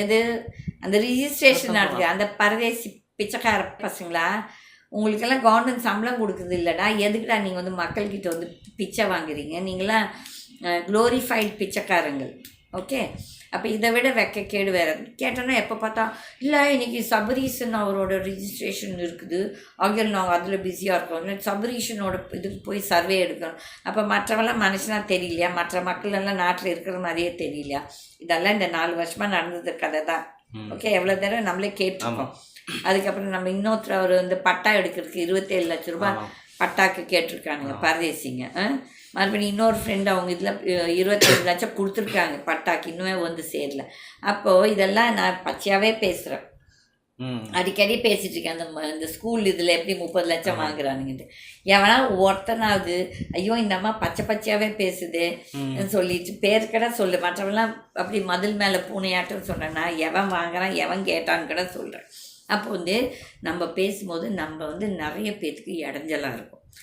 எது? அந்த ரிஜிஸ்ட்ரேஷன் நடக்குது. அந்த பரதேசி பிச்சைக்கார பசங்களா? உங்களுக்கெல்லாம் கவர்மெண்ட் சம்பளம் கொடுக்குது இல்லைடா. எதுக்குடா நீங்கள் வந்து மக்கள்கிட்ட வந்து பிச்சை வாங்குறீங்க? நீங்களாம் க்ளோரிஃபைட் பிச்சைக்காரங்கள். ஓகே அப்போ இதை விட வெக்க கேடு வேறு. கேட்டோன்னா எப்போ பார்த்தா இல்லை இன்னைக்கு சபரீஷன் அவரோட ரிஜிஸ்ட்ரேஷன் இருக்குது. ஆகியோல் நாங்கள் அதில் பிஸியாக இருக்கோம். சபரீஷனோட இதுக்கு போய் சர்வே எடுக்கணும். அப்போ மற்றவெல்லாம் மனுஷனாக தெரியலையா? மற்ற மக்கள் எல்லாம் நாட்டில் இருக்கிற மாதிரியே தெரியலையா? இதெல்லாம் இந்த நாலு வருஷமாக நடந்தது கதை தான். ஓகே எவ்வளோ தடவை நம்மளே கேட்டிருக்கோம். அதுக்கப்புறம் நம்ம இன்னொருத்தர் அவர் வந்து பட்டா எடுக்கிறதுக்கு இருபத்தேழு லட்ச ரூபாய் ஆமா. பட்டாக்கு கேட்டிருக்கானுங்க பரதேசிங்க? மறுபடியும் இன்னொரு ஃப்ரெண்டு அவங்க இதில் இருபத்தேழு லட்சம் கொடுத்துருக்காங்க பட்டாக்கு இன்னுமே வந்து சேரல. அப்போது இதெல்லாம் நான் பச்சையாகவே பேசுகிறேன். அடிக்கடி பேசிட்டு இருக்கேன். அந்த இந்த ஸ்கூல் இதில் எப்படி முப்பது லட்சம் வாங்குறானுங்கன்ட்டு. எவனா ஒருத்தனாவது ஐயோ இந்த அம்மா பச்சை பச்சையாகவே பேசுதே. சொல்லிட்டு பேர் கடை சொல்லு. மற்றவெல்லாம் அப்படி மதில் மேலே பூனையாட்டம் சொன்னேன்னா எவன் வாங்குறான் எவன் கேட்டான்னு கூட சொல்கிறேன் அப்போ வந்து நம்ம பேசும்போது நம்ம வந்து நிறைய பேத்துக்கு இடைஞ்சலாக இருக்கும்.